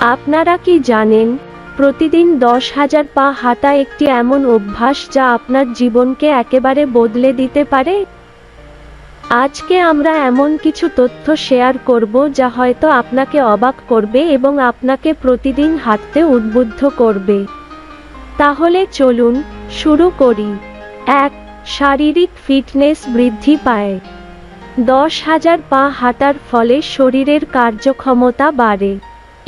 আপনারা কি জানেন, প্রতিদিন দশ হাজার পা হাঁটা একটি এমন অভ্যাস যা আপনার জীবনকে একেবারে বদলে দিতে পারে? আজকে আমরা এমন কিছু তথ্য শেয়ার করব যা হয়তো আপনাকে অবাক করবে এবং আপনাকে প্রতিদিন হাঁটতে উদ্বুদ্ধ করবে। তাহলে চলুন, শুরু করি। এক, শারীরিক ফিটনেস বৃদ্ধি পায়। দশ হাজার পা হাঁটার ফলে শরীরের কার্যক্ষমতা বাড়ে।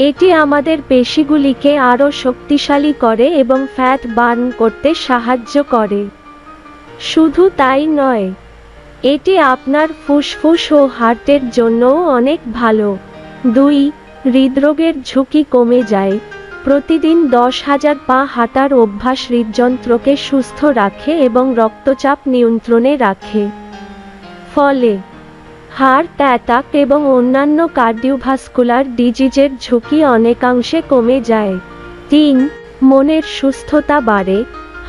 এটি আমাদের পেশিগুলিকে আরও শক্তিশালী করে এবং ফ্যাট বার্ন করতে সাহায্য করে। শুধু তাই নয়, এটি আপনার ফুসফুস ও হার্টের জন্যও অনেক ভালো। দুই, হৃদরোগের ঝুঁকি কমে যায়। প্রতিদিন দশ হাজার পা হাঁটার অভ্যাস হৃদযন্ত্রকে সুস্থ রাখে এবং রক্তচাপ নিয়ন্ত্রণে রাখে। ফলে হার্ট অ্যাটাক এবং অন্যান্য কার্ডিওভাস্কুলার ডিজিজের ঝুঁকি অনেকাংশে কমে যায়। তিন, মনের সুস্থতা বাড়ে।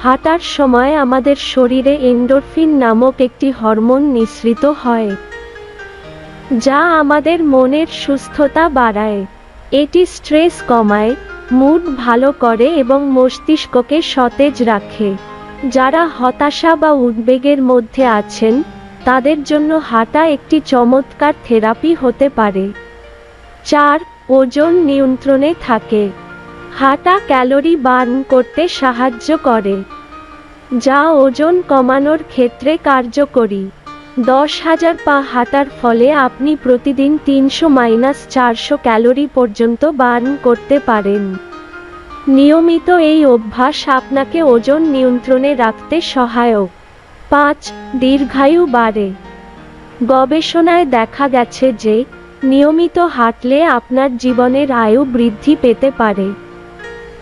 হাঁটার সময় আমাদের শরীরে এন্ডোরফিন নামক একটি হরমোন নিঃসৃত হয়, যা আমাদের মনের সুস্থতা বাড়ায়। এটি স্ট্রেস কমায়, মুড ভালো করে এবং মস্তিষ্ককে সতেজ রাখে। যারা হতাশা বা উদ্বেগের মধ্যে আছেন তাদের জন্য হাঁটা একটি চমৎকার থেরাপি হতে পারে। চার, ওজন নিয়ন্ত্রণে থাকে। হাঁটা ক্যালোরি বার্ন করতে সাহায্য করে, যা ওজন কমানোর ক্ষেত্রে কার্যকরী। দশ হাজার পা হাঁটার ফলে আপনি প্রতিদিন তিনশো মাইনাস চারশো ক্যালোরি পর্যন্ত বার্ন করতে পারেন। নিয়মিত এই অভ্যাস আপনাকে ওজন নিয়ন্ত্রণে রাখতে সহায়ক। পাঁচ দীর্ঘায়ু বাড়ে। গবেষণায় দেখা গেছে যে, নিয়মিত হাঁটলে আপনার জীবনের আয়ু বৃদ্ধি পেতে পারে।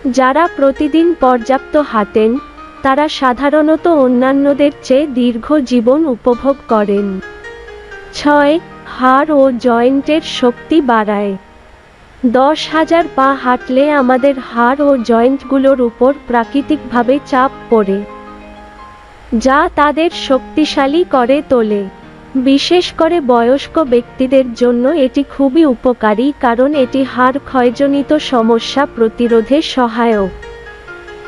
যারা প্রতিদিন পর্যাপ্ত হাঁটেন, তারা সাধারণত অন্যান্যদের চেয়ে দীর্ঘ জীবন উপভোগ করেন। ছয়, হাড় ও জয়েন্টের শক্তি বাড়ায়। দশ হাজার পা হাঁটলে আমাদের হাড় ও জয়েন্টগুলোর উপর প্রাকৃতিকভাবে চাপ পড়ে। যা তাদের শক্তিশালী করে তোলে। বিশেষ করে বয়স্ক ব্যক্তিদের জন্য এটি খুবই উপকারী কারণ এটি হাড় ক্ষয়জনিত সমস্যা প্রতিরোধে সহায়ক।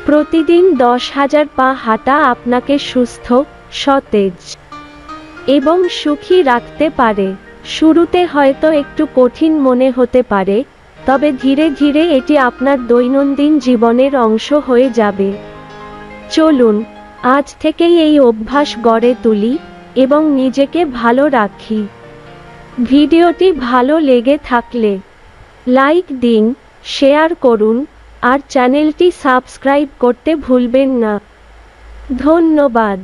প্রতিদিন দশ হাজার পা হাঁটা আপনাকে সুস্থ, সতেজ এবং সুখী রাখতে পারে। শুরুতে হয়তো একটু কঠিন মনে হতে পারে, তবে ধীরে ধীরে এটি আপনার দৈনন্দিন জীবনের অংশ হয়ে যাবে। চলুন আজ থেকেই এই অভ্যাস গড়ে তুলি এবং নিজেকে ভালো রাখি। ভিডিওটি ভালো লেগে থাকলে লাইক দিন, শেয়ার করুন, আর চ্যানেলটি সাবস্ক্রাইব করতে ভুলবেন না। ধন্যবাদ।